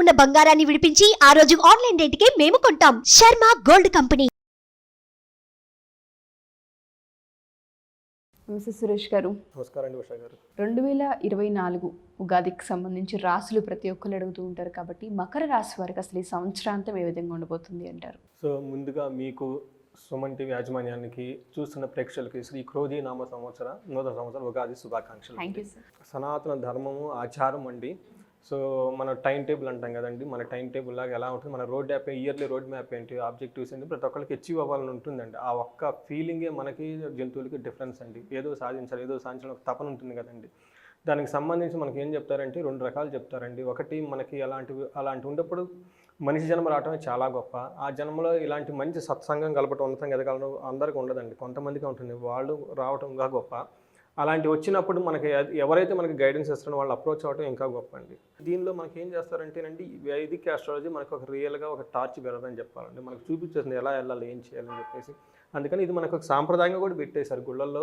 ఉన్న బంగారాన్ని విడిపించి ఆ రోజు ఆన్లైన్ రేటుకే మేము కొంటాం. Sharma gold company. నమస్తే సురేష్ గారు. నమస్కారం అండి ఉషా గారు. రెండు వేల ఇరవై నాలుగు ఉగాదికి సంబంధించి రాసులు ప్రతి ఒక్కరు అడుగుతూ ఉంటారు కాబట్టి మకర రాశి వారికి అసలు ఈ సంవత్సరాంతం ఏ విధంగా ఉండబోతుంది అంటారు? సో ముందుగా మీకు సుమన్ టీవీ యాజమాన్యానికి చూస్తున్న ప్రేక్షకులకి శ్రీ క్రోధి నామ సంవత్సర నూతన సంవత్సరం ఉగాది శుభాకాంక్షలు. సనాతన ధర్మము ఆచారం అండి. సో మన టైం టేబుల్ అంటాం కదండి. మన టైం టేబుల్ లాగా ఎలా ఉంటుంది? మన road map yearly road map ఏంటి? ఆబ్జెక్టివ్స్ ఏంటి? ప్రతి ఒక్కరికి అచీవ్ అవ్వాలని ఉంటుందండి. ఆ ఒక్క ఫీలింగే మనకి జంతువులకి డిఫరెన్స్ అండి. ఏదో సాధించాలి ఏదో సాధించాలి ఒక తపన ఉంటుంది కదండి. దానికి సంబంధించి మనకి ఏం చెప్తారంటే రెండు రకాలు చెప్తారండి. ఒకటి మనకి అలాంటివి అలాంటి ఉన్నప్పుడు మనిషి జన్మ రావటమే చాలా గొప్ప. ఆ జన్మలో ఇలాంటి మంచి సత్సంగం కలపటం ఉన్నతం ఎదగలడం అందరికీ ఉండదండి. కొంతమందికి ఉంటుంది. వాళ్ళు రావటంగా గొప్ప. అలాంటి వచ్చినప్పుడు మనకి ఎ- ఎవరైతే మనకి గైడెన్స్ ఇస్తారో వాళ్ళు అప్రోచ్ అవ్వడం ఇంకా గొప్ప అండి దీనిలో మనకి ఏం చేస్తారంటేనండి వైదిక ఆస్ట్రాలజీ మనకు ఒక రియల్గా ఒక టార్చ్ బెరదని చెప్పాలండి. మనకు చూపించేస్తుంది ఎలా వెళ్ళాలి ఏం చేయాలని చెప్పేసి. అందుకని ఇది మనకు ఒక సాంప్రదాయంగా కూడా పెట్టేశారు గుళ్ళల్లో.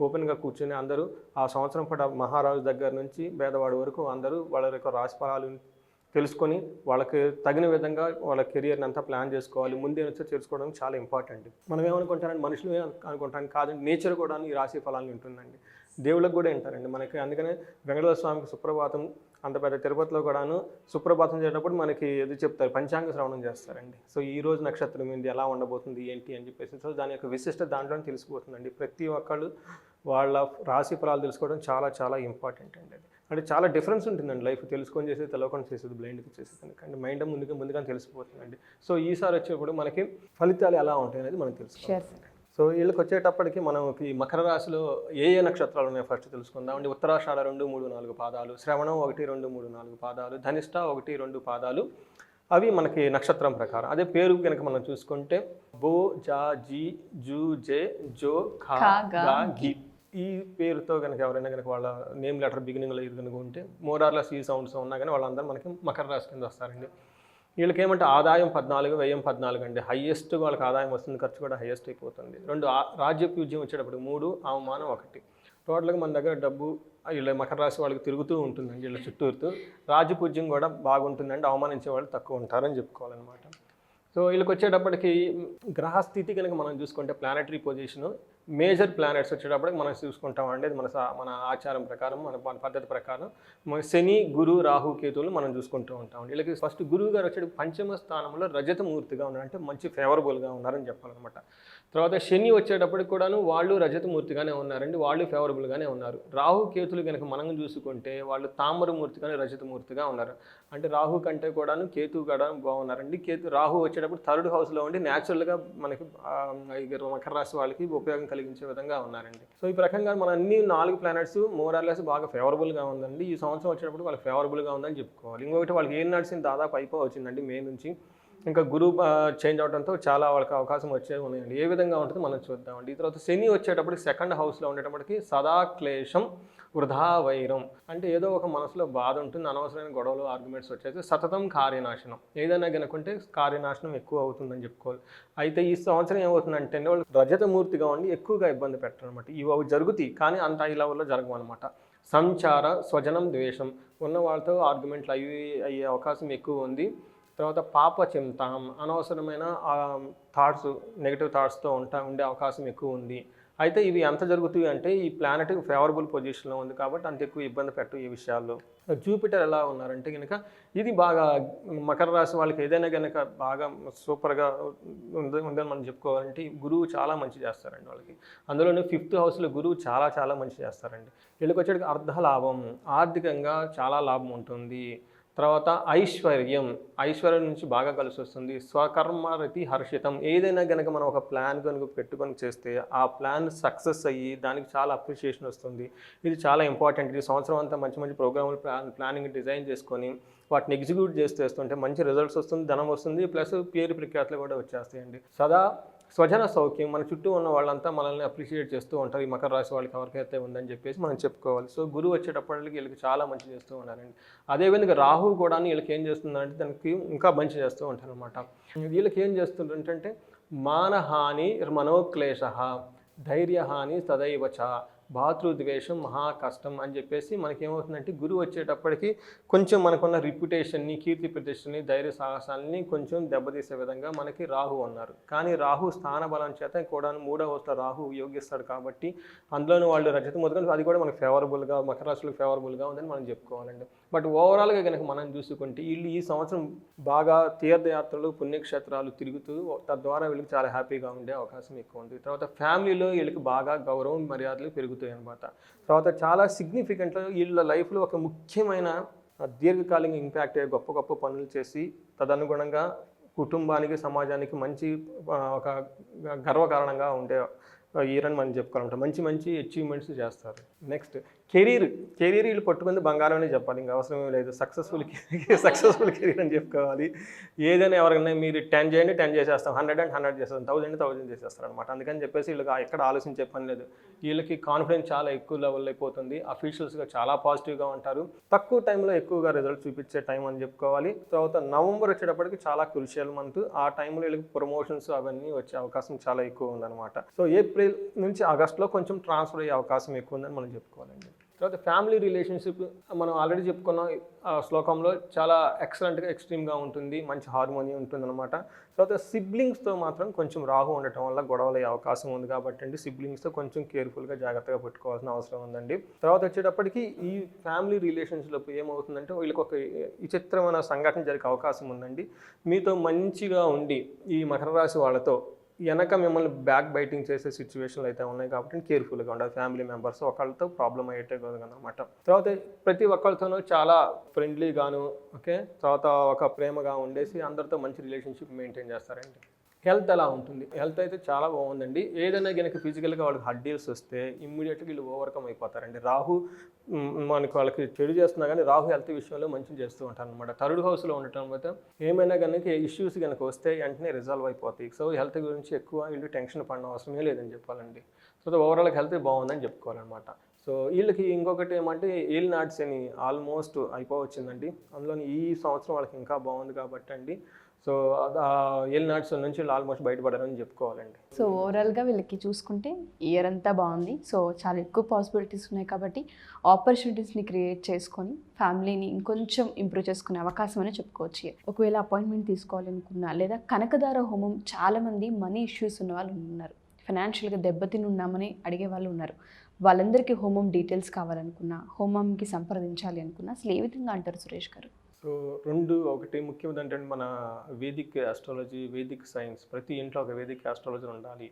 ఓపెన్గా కూర్చొని అందరూ ఆ సంవత్సరం పాటు మహారాజు దగ్గర నుంచి పేదవాడి వరకు అందరూ వాళ్ళ యొక్క రాశిఫలాలు తెలుసుకొని వాళ్ళకి తగిన విధంగా వాళ్ళ కెరియర్ని అంతా ప్లాన్ చేసుకోవాలి ముందే వచ్చి తెలుసుకోవడం చాలా ఇంపార్టెంట్ మనం ఏమనుకుంటారంటే మనుషులు అనుకుంటాం కాదండి నేచర్ కూడా ఈ రాశి ఫలాన్ని ఉంటుందండి. దేవుళ్ళకి కూడా వింటారండి మనకి. అందుకనే వెంకటేశ్వర స్వామికి సుప్రభాతం అంత పెద్ద తిరుపతిలో కూడాను సుప్రభాతం చేసేటప్పుడు మనకి ఏది చెప్తారు పంచాంగ శ్రవణం చేస్తారండి. సో ఈ రోజు నక్షత్రం ఏంటి ఎలా ఉండబోతుంది ఏంటి అని చెప్పేసి. సో దాని యొక్క విశిష్ట దాంట్లోనే తెలిసిపోతుందండి. ప్రతి ఒక్కళ్ళు వాళ్ళ రాశి ఫలాలు తెలుసుకోవడం చాలా చాలా ఇంపార్టెంట్ అండి అది. అంటే చాలా డిఫరెన్స్ ఉంటుందండి లైఫ్. తెలుసుకొని చేసేది తెలియకుండా చేసేది బ్లైండ్గా చేసేది కానీ మైండ్ ముందుగా ముందుగా తెలిసిపోతుందండి. సో ఈసారి వచ్చేప్పుడు మనకి ఫలితాలు ఎలా ఉంటాయి అనేది మనకు తెలుసు సో వీళ్ళకి వచ్చేటప్పటికి మనకి మకర రాశిలో ఏ ఏ నక్షత్రాలు ఉన్నాయో ఫస్ట్ తెలుసుకుందాం అండి. ఉత్తరాషాఢ రెండు మూడు నాలుగు పాదాలు. శ్రవణం ఒకటి రెండు మూడు నాలుగు పాదాలు. ధనిష్ట ఒకటి రెండు పాదాలు. అవి మనకి నక్షత్రం ప్రకారం. అదే పేరు కనుక మనం చూసుకుంటే బో జా జీ జూ జే జో ఖా గా. గి. ఈ పేరుతో కనుక ఎవరైనా కనుక వాళ్ళ నేమ్ లెటర్ బిగినింగ్లో ఇది కనుక ఉంటే మోరార్లెస్ ఈ సౌండ్స్ ఉన్నా కానీ వాళ్ళందరూ మనకి మకర రాశి కింద వస్తారండి. వీళ్ళకి ఏమంటే ఆదాయం పద్నాలుగు వ్యయం పద్నాలుగు అండి. హయ్యెస్ట్ వాళ్ళకి ఆదాయం వస్తుంది ఖర్చు కూడా హయ్యెస్ట్ అయిపోతుంది. రెండు రాజ్య పూజ్యం వచ్చేటప్పుడు మూడు అవమానం ఒకటి. టోటల్గా మన దగ్గర డబ్బు వీళ్ళ మకర రాశి వాళ్ళకి తిరుగుతూ ఉంటుందండి వీళ్ళ చుట్టూరుతూ. రాజపూజ్యం కూడా బాగుంటుందండి అవమానించే వాళ్ళు తక్కువ ఉంటారని చెప్పుకోవాలన్నమాట. సో వీళ్ళకి వచ్చేటప్పటికి గ్రహస్థితి కనుక మనం చూసుకుంటే ప్లానటరీ పొజిషన్ మేజర్ ప్లానెట్స్ వచ్చేటప్పటికి మనం చూసుకుంటామండి అండి. మన మన ఆచారం ప్రకారం మన పద్ధతి ప్రకారం. శని గురు రాహు కేతువులు మనం చూసుకుంటూ ఉంటాం వీళ్ళకి ఫస్ట్ గురువు గారు వచ్చే పంచమ స్థానంలో రజతమూర్తిగా ఉన్నారు అంటే మంచి ఫేవరబుల్గా ఉన్నారని చెప్పాలన్నమాట. తర్వాత శని వచ్చేటప్పటికి కూడాను వాళ్ళు రజతమూర్తిగానే ఉన్నారండి. వాళ్ళు ఫేవరబుల్గానే ఉన్నారు. రాహు కేతులు కనుక మనం చూసుకుంటే వాళ్ళు తామరమూర్తిగానే రజతమూర్తిగా ఉన్నారు. అంటే రాహు కంటే కూడాను కేతు కూడా బాగున్నారండి. కేతు రాహు వచ్చేటప్పుడు థర్డ్ హౌస్లో ఉండి న్యాచురల్గా మనకి మకర రాశి వాళ్ళకి ఉపయోగం కలిగించే విధంగా ఉన్నారండి. సో ఈ ప్రకంగా మన అన్ని నాలుగు ప్లానెట్స్ మోరార్లెస్ బాగా ఫేవరబుల్గా ఉందండి. ఈ సంవత్సరం వచ్చేటప్పుడు వాళ్ళకి ఫేవరబుల్గా ఉందని చెప్పుకోవాలి. ఇంకొకటి వాళ్ళకి ఏం నడిచింది దాదాపు అయిపో వచ్చిందండి మే నుంచి. ఇంకా గురువు చేంజ్ అవడంతో చాలా వాళ్ళకి అవకాశం వచ్చేవి ఉన్నాయండి. ఏ విధంగా ఉంటుందో మనం చూద్దామండి. ఈ తర్వాత శని వచ్చేటప్పటికి సెకండ్ హౌస్లో ఉండేటప్పటికి సదా క్లేశం వృధా వైరం అంటే ఏదో ఒక మనసులో బాధ ఉంటుంది అనవసరమైన గొడవలు ఆర్గ్యుమెంట్స్ వచ్చేసి సతతం కార్యనాశనం. ఏదైనా కనుకుంటే కార్యనాశనం ఎక్కువ అవుతుందని చెప్పుకోవాలి. అయితే ఈ సంవత్సరం ఏమవుతుందంటే వాళ్ళు రజతమూర్తిగా ఉండి ఎక్కువగా ఇబ్బంది పెట్టరు అనమాట ఇవి అవి జరుగుతాయి కానీ అంత ఈ లెవెల్లో జరగవు అనమాట సంచార స్వజనం ద్వేషం ఉన్న వాళ్ళతో ఆర్గ్యుమెంట్లు అయ్యి అయ్యే అవకాశం ఎక్కువ ఉంది. తర్వాత పాప చింత అనవసరమైన థాట్స్ నెగిటివ్ థాట్స్తో ఉంటా ఉండే అవకాశం ఎక్కువ ఉంది. అయితే ఇవి ఎంత జరుగుతాయి అంటే ఈ ప్లానెట్ ఫేవరబుల్ పొజిషన్లో ఉంది కాబట్టి అంత ఎక్కువ ఇబ్బంది పెట్టు ఈ విషయాల్లో. జూపిటర్ ఎలా ఉన్నారంటే కనుక ఇది బాగా మకర రాశి వాళ్ళకి ఏదైనా కనుక బాగా సూపర్గా ఉంది ఉందని మనం చెప్పుకోవాలంటే గురువు చాలా మంచి చేస్తారండి వాళ్ళకి. అందులోనే ఫిఫ్త్ హౌస్లో గురువు చాలా చాలా మంచి చేస్తారండి. వీళ్ళకి వచ్చేటికి అర్ధ లాభం ఆర్థికంగా చాలా లాభం ఉంటుంది. తర్వాత ఐశ్వర్యం. ఐశ్వర్యం నుంచి బాగా కలిసి వస్తుంది స్వకర్మరతి హర్షితం. ఏదైనా కనుక మనం ఒక ప్లాన్ కనుక పెట్టుకొని చేస్తే ఆ ప్లాన్ సక్సెస్ అయ్యి దానికి చాలా అప్రిషియేషన్ వస్తుంది. ఇది చాలా ఇంపార్టెంట్. ఇది సంవత్సరం అంతా మంచి మంచి ప్రోగ్రాములు ప్లాన్ ప్లానింగ్ డిజైన్ చేసుకొని వాటిని ఎగ్జిక్యూట్ చేస్తే మంచి రిజల్ట్స్ వస్తుంది ధనం వస్తుంది ప్లస్ పేరు ప్రఖ్యాతులు కూడా వచ్చేస్తాయండి. సదా స్వజన సౌఖ్యం మన చుట్టూ ఉన్న వాళ్ళంతా మనల్ని అప్రిషియేట్ చేస్తూ ఉంటారు. ఈ మకర రాశి వాళ్ళకి ఎవరికైతే ఉందని చెప్పేసి మనం చెప్పుకోవాలి. సో గురువు వచ్చేటప్పటికి వీళ్ళకి చాలా మంచి చేస్తూ ఉన్నారండి. అదేవిధంగా రాహు కూడా వీళ్ళకి ఏం చేస్తుందంటే దానికి ఇంకా మంచి చేస్తూ ఉంటారు అనమాట వీళ్ళకి ఏం చేస్తుందంటే మానహాని మనోక్లేశ ధైర్యహాని సదైవచ భాతృద్వేషం మహా కష్టం అని చెప్పేసి మనకేమవుతుందంటే గురువు వచ్చేటప్పటికి కొంచెం మనకున్న రిప్యుటేషన్ని కీర్తి ప్రతిష్టని ధైర్య సాహసాలని కొంచెం దెబ్బతీసే విధంగా మనకి రాహు అన్నారు. కానీ రాహు స్థాన బలం చేత కూడా మూడవ వస్తున్న రాహు యోగిస్తాడు కాబట్టి అందులోని వాళ్ళు రజత మొదలు అది కూడా మనకు ఫేవరబుల్గా మకర రాశులకు ఫేవరబుల్గా ఉందని మనం చెప్పుకోవాలండి. బట్ ఓవరాల్గా కనుక మనం చూసుకుంటే వీళ్ళు ఈ సంవత్సరం బాగా తీర్థయాత్రలు పుణ్యక్షేత్రాలు తిరుగుతూ తద్వారా వీళ్ళకి చాలా హ్యాపీగా ఉండే అవకాశం ఎక్కువ ఉంది. తర్వాత ఫ్యామిలీలో వీళ్ళకి బాగా గౌరవం మర్యాదలు పెరుగుతాయి అనమాట తర్వాత చాలా సిగ్నిఫికెంట్గా వీళ్ళ లైఫ్లో ఒక ముఖ్యమైన దీర్ఘకాలిక ఇంపాక్ట్ అయ్యే గొప్ప గొప్ప పనులు చేసి తదనుగుణంగా కుటుంబానికి సమాజానికి మంచి ఒక గర్వకారణంగా ఉండే ఇయర్ అని మనం చెప్పుకోవాలంట మంచి మంచి అచీవ్మెంట్స్ చేస్తారు. నెక్స్ట్ కెరీర్ కెరీర్ వీళ్ళు పట్టుకుంది బంగారం అనే చెప్పాలి. ఇంకా అవసరం లేదు. సక్సెస్ఫుల్ సక్సెస్ఫుల్ కెరీర్ అని చెప్పుకోవాలి. ఏదైనా ఎవరికైనా మీరు టెన్ చేయండి టెన్ చేసేస్తాం. హండ్రెడ్ అండ్ హండ్రెడ్ చేస్తాం థౌజండ్ థౌజండ్ చేసేస్తారు అనమాట అందుకని చెప్పేసి వీళ్ళకి ఎక్కడ ఆలోచించే పని లేదు. వీళ్ళకి కాన్ఫిడెన్స్ చాలా ఎక్కువ లెవెల్ అయిపోతుంది. అఫీషియల్స్గా చాలా పాజిటివ్గా ఉంటారు. తక్కువ టైంలో ఎక్కువగా రిజల్ట్ చూపించే టైం అని చెప్పుకోవాలి. తర్వాత నవంబర్ వచ్చేటప్పటికి చాలా క్రుషియల్ మంత్ ఆ టైంలో వీళ్ళకి ప్రమోషన్స్ అవన్నీ వచ్చే అవకాశం చాలా ఎక్కువ ఉందన్నమాట. సో ఏప్రిల్ నుంచి ఆగస్ట్లో కొంచెం ట్రాన్స్ఫర్ అయ్యే అవకాశం ఎక్కువ ఉందని మనం చెప్పుకోవాలండి. తర్వాత ఫ్యామిలీ రిలేషన్షిప్ మనం ఆల్రెడీ చెప్పుకున్న ఆ శ్లోకంలో చాలా ఎక్సలెంట్గా ఎక్స్ట్రీమ్గా ఉంటుంది మంచి హార్మోని ఉంటుంది అనమాట తర్వాత సిబ్లింగ్స్తో మాత్రం కొంచెం రాహు ఉండటం వల్ల గొడవలు అయ్యే అవకాశం ఉంది కాబట్టి అండి సిబ్లింగ్స్తో కొంచెం కేర్ఫుల్గా జాగ్రత్తగా పెట్టుకోవాల్సిన అవసరం ఉందండి. తర్వాత వచ్చేటప్పటికి ఈ ఫ్యామిలీ రిలేషన్స్లో ఏమవుతుందంటే వీళ్ళకి ఒక విచిత్రమైన సంఘటన జరిగే అవకాశం ఉందండి. మీతో మంచిగా ఉండి ఈ మకర రాశి వాళ్ళతో వెనక మిమ్మల్ని బ్యాక్ బైటింగ్ చేసే సిచ్యువేషన్లు అయితే ఉన్నాయి కాబట్టి కేర్ఫుల్గా ఉండాలి. ఫ్యామిలీ మెంబర్స్ ఒకళ్ళతో ప్రాబ్లం అయ్యేటే అనమాట తర్వాత ప్రతి ఒక్కళ్ళతోనూ చాలా ఫ్రెండ్లీగాను ఓకే తర్వాత ఒక ప్రేమగా ఉండేసి అందరితో మంచి రిలేషన్షిప్ మెయింటైన్ చేస్తారండి హెల్త్ ఎలా ఉంటుంది. హెల్త్ అయితే చాలా బాగుందండి. ఏదైనా కనుక ఫిజికల్గా వాళ్ళకి హడ్డీల్స్ వస్తే ఇమ్మీడియట్గా వీళ్ళు ఓవర్కమ్ అయిపోతారండి. రాహు మనకు మనకి వాళ్ళకి చెడు చేస్తున్నా కానీ రాహు హెల్త్ విషయంలో మంచి చేస్తూ ఉంటారు అనమాట థర్డ్ హౌస్లో ఉండటం వల్ల ఏమైనా కనుక ఇష్యూస్ కనుక వస్తే వెంటనే రిజాల్వ్ అయిపోతాయి. సో హెల్త్ గురించి ఎక్కువ వీళ్ళు టెన్షన్ పడిన అవసరమే లేదని చెప్పాలండి. సో ఓవరాల్ హెల్త్ బాగుందని చెప్పుకోవాలన్నమాట. సో వీళ్ళకి ఇంకొకటి ఏమంటే ఏల్ నాట్స్ అని ఆల్మోస్ట్ అయిపోవచ్చిందండి. అందులో ఈ సంవత్సరం వాళ్ళకి ఇంకా బాగుంది కాబట్టి అండి సో ఏళ్ళ నాట్స్ నుంచి వీళ్ళు ఆల్మోస్ట్ బయటపడారని చెప్పుకోవాలండి. సో ఓవరాల్గా వీళ్ళకి చూసుకుంటే ఇయర్ అంతా బాగుంది. సో చాలా ఎక్కువ పాసిబిలిటీస్ ఉన్నాయి కాబట్టి ఆపర్చునిటీస్ని క్రియేట్ చేసుకొని ఫ్యామిలీని ఇంకొంచెం ఇంప్రూవ్ చేసుకునే అవకాశం అని చెప్పుకోవచ్చు. ఒకవేళ అపాయింట్మెంట్ తీసుకోవాలనుకున్నా లేదా కనకదార హోమం చాలామంది మనీ ఇష్యూస్ ఉన్న వాళ్ళు ఉన్నారు. ఫైనాన్షియల్గా దెబ్బతిని ఉన్నామని అడిగే వాళ్ళు ఉన్నారు. వాళ్ళందరికీ హోమం డీటెయిల్స్ కావాలనుకున్నా హోమంకి సంప్రదించాలి అనుకున్నా అసలు ఏ విధంగా అంటారు సురేష్ గారు? సో రెండు ఒకటి ముఖ్యమైనది ఏంటంటే మన వేదిక్ ఆస్ట్రాలజీ వేదిక్ సైన్స్ ప్రతి ఇంట్లో ఒక వేదిక్ ఆస్ట్రాలజీ ఉండాలి.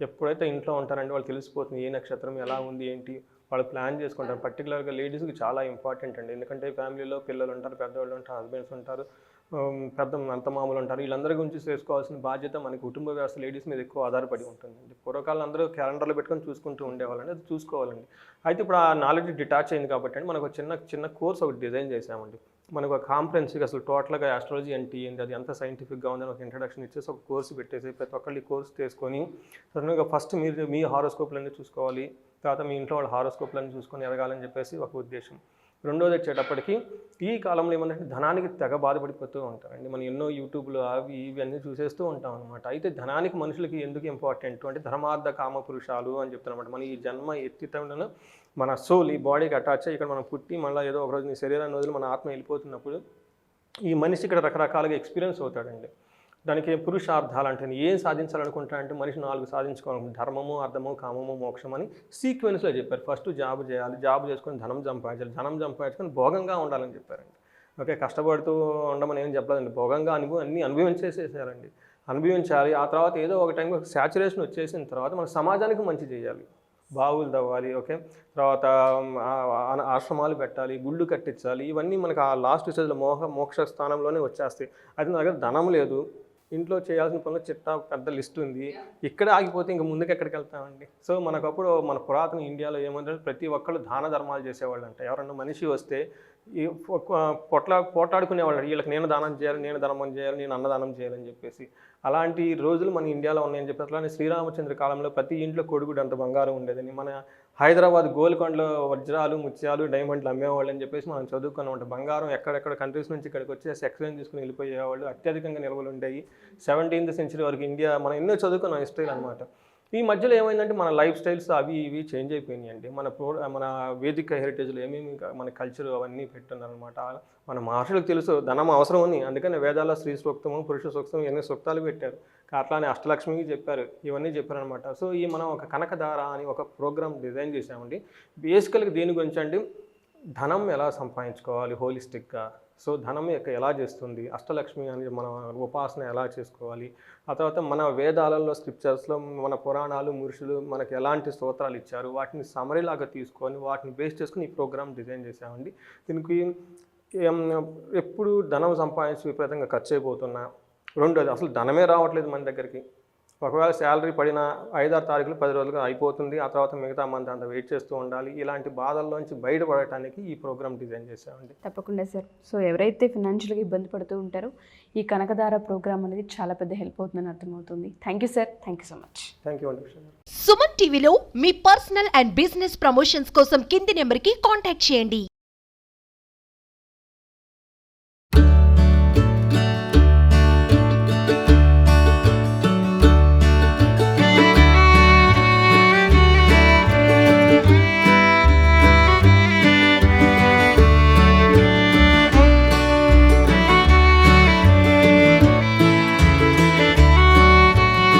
ఎప్పుడైతే ఇంట్లో ఉంటారంటే వాళ్ళు తెలిసిపోతుంది ఏ నక్షత్రం ఎలా ఉంది ఏంటి వాళ్ళు ప్లాన్ చేసుకుంటారు. పర్టికులర్గా లేడీస్కి చాలా ఇంపార్టెంట్ అండి. ఎందుకంటే ఫ్యామిలీలో పిల్లలు ఉంటారు పెద్దవాళ్ళు ఉంటారు హస్బెండ్స్ ఉంటారు పెద్ద అంత మామూలు ఉంటారు. వీళ్ళందరి గురించి చేసుకోవాల్సిన బాధ్యత మన కుటుంబ వ్యవస్థ లేడీస్ మీద ఎక్కువ ఆధారపడి ఉంటుందండి. పూర్వకాలం అందరూ క్యాలెండర్లో పెట్టుకొని చూసుకుంటూ ఉండేవాళ్ళండి. అది చూసుకోవాలండి. అయితే ఇప్పుడు ఆ నాలెడ్జ్ డిటాచ్ అయింది కాబట్టి అండి మనకు ఒక చిన్న చిన్న కోర్స్ ఒకటి డిజైన్ చేసామండి మనకు ఒక కాంప్రహెన్సివ్గా అసలు టోటల్గా ఆస్ట్రాలజీ అంటే ఏంటి అది ఎంత సైంటిఫిక్గా ఉందని ఒక ఇంట్రడక్షన్ ఇచ్చేసి ఒక కోర్సు పెట్టేసి ప్రతి ఒక్కళ్ళు ఈ కోర్స్ తీసుకొని సడన్గా ఫస్ట్ మీరు మీ హారోస్కోప్లన్నీ చూసుకోవాలి తర్వాత మీ ఇంట్లో వాళ్ళ హారోస్కోప్లన్నీ చూసుకొని ఎదగాలని చెప్పేసి ఒక ఉద్దేశం. రెండోది వచ్చేటప్పటికి ఈ కాలంలో ఏమంటే ధనానికి తెగ బాధపడిపోతూ ఉంటారండి మనం ఎన్నో యూట్యూబ్లు అవి ఇవి అన్నీ చూసేస్తూ ఉంటాం అనమాట అయితే ధనానికి మనుషులకి ఎందుకు ఇంపార్టెంట్? అంటే ధర్మార్థ కామ పురుషాలు అని చెప్తారన్నమాట మన ఈ జన్మ ఎత్తితంలో మన సోల్ ఈ బాడీకి అటాచ్ అయ్యి ఇక్కడ మనం పుట్టి మళ్ళీ ఏదో ఒక రోజు నీ శరీరాన్ని వదిలి మన ఆత్మ వెళ్ళిపోతున్నప్పుడు ఈ మనిషి ఇక్కడ రకరకాలుగా ఎక్స్పీరియన్స్ అవుతాడండి. దానికి పురుషార్థాలు అంటే ఏం సాధించాలనుకుంటానంటే మనిషి నాలుగు సాధించుకోవాలి. ధర్మము అర్థము కామము మోక్షం అని సీక్వెన్స్లో చెప్పారు. ఫస్ట్ జాబ్ చేయాలి. జాబ్ చేసుకొని ధనం సంపాదించాలి. ధనం సంపాదించుకొని భోగంగా ఉండాలని చెప్పారండి. ఓకే కష్టపడుతూ ఉండమని ఏం చెప్పలేదండి. భోగంగా అనుభవం అన్నీ అనుభవించేసేసారండి. అనుభవించాలి. ఆ తర్వాత ఏదో ఒక టైం ఒక శాచురేషన్ వచ్చేసిన తర్వాత మన సమాజానికి మంచి చేయాలి. బావులు తవ్వాలి. ఓకే తర్వాత ఆశ్రమాలు పెట్టాలి. గుళ్ళు కట్టించాలి. ఇవన్నీ మనకు ఆ లాస్ట్ స్టేజ్లో మోహ మోక్ష స్థానంలోనే వచ్చేస్తాయి. అది నా దగ్గర ధనం లేదు. ఇంట్లో చేయాల్సిన పనులు చిట్టా పెద్ద లిస్ట్ ఉంది. ఇక్కడ ఆగిపోతే ఇంకా ముందుకు ఎక్కడికి వెళ్తామండి? సో మనకప్పుడు మన పురాతన ఇండియాలో ఏమంటే ప్రతి ఒక్కళ్ళు దాన ధర్మాలు చేసేవాళ్ళు అంట ఎవరన్నా మనిషి వస్తే ఈ పొట్ల పోట్లాడుకునేవాళ్ళు వీళ్ళకి నేను దానం చేయాలి నేను ధర్మం చేయాలి నేను అన్నదానం చేయాలని చెప్పేసి. అలాంటి రోజులు మన ఇండియాలో ఉన్నాయని చెప్పి అట్లానే శ్రీరామచంద్ర కాలంలో ప్రతి ఇంట్లో కొడుకుడు అంత బంగారం ఉండేదని. మన హైదరాబాద్ గోల్కొండలో వజ్రాలు ముత్యాలు డైమండ్లు అమ్మేవాళ్ళు అని చెప్పేసి మనం చదువుకున్నాం బంగారం ఎక్కడెక్కడ కంట్రీస్ నుంచి ఇక్కడికి వచ్చేసి ఎక్స్చేంజ్ తీసుకుని వెళ్ళిపోయేవాళ్ళు. అత్యధికంగా నిల్వలు ఉండేవి. సెవెంటీన్త్ సెంచరీ వరకు ఇండియా మనం ఎన్నో చదువుకున్నాం హిస్టరీలు అనమాట ఈ మధ్యలో ఏమైందంటే మన లైఫ్ స్టైల్స్ అవి ఇవి చేంజ్ అయిపోయినాయి అండి. మన ప్రో మన వేదిక హెరిటేజ్లో ఏమేమి మన కల్చర్ అవన్నీ పెట్టున్నారనమాట మన మహర్షులకు తెలుసు ధనం అవసరం అని. అందుకని వేదాల స్త్రీ సూక్తము పురుష సూక్తం ఇవన్నీ సూక్తాలు పెట్టారు. అట్లానే అష్టలక్ష్మికి చెప్పారు ఇవన్నీ చెప్పారనమాట సో ఈ మనం ఒక కనకధార అని ఒక ప్రోగ్రామ్ డిజైన్ చేసామండి బేసికల్గా దీని గురించి అండి ధనం ఎలా సంపాదించుకోవాలి హోలిస్టిక్గా సో ధనం యొక్క ఎలా చేస్తుంది? అష్టలక్ష్మి అని మన ఉపాసన ఎలా చేసుకోవాలి? ఆ తర్వాత మన వేదాలలో స్క్రిప్చర్స్లో మన పురాణాలు మురుషులు మనకు ఎలాంటి స్తోత్రాలు ఇచ్చారు? వాటిని సమరీలాగా తీసుకొని వాటిని బేస్ చేసుకుని ఈ ప్రోగ్రామ్ డిజైన్ చేసామండి దీనికి ఎప్పుడు ధనం సంపాదించి విపరీతంగా ఖర్చు అయిపోతున్నా రెండోది అసలు ధనమే రావట్లేదు మన దగ్గరికి. ఒకవేళ శాలరీ పడిన ఐదారు తారీఖులు పది రోజులుగా అయిపోతుంది. ఆ తర్వాత మిగతా మంత్ అంతా వెయిట్ చేస్తూ ఉండాలి. ఇలాంటి బాధల్లోంచి బయటపడటానికి ఈ ప్రోగ్రామ్ డిజైన్ చేసామండి తప్పకుండా సార్. సో ఎవరైతే ఫినాన్షియల్గా ఇబ్బంది పడుతూ ఉంటారో ఈ కనకదార ప్రోగ్రామ్ అనేది చాలా పెద్ద హెల్ప్ అవుతుందని అర్థమవుతుంది. Thank you sir. Thank you so much. Thank you అండి సుమన్ టీవీలో మీ పర్సనల్ అండ్ బిజినెస్ ప్రమోషన్స్ కోసం కింది నెంబర్కి కాంటాక్ట్ చేయండి.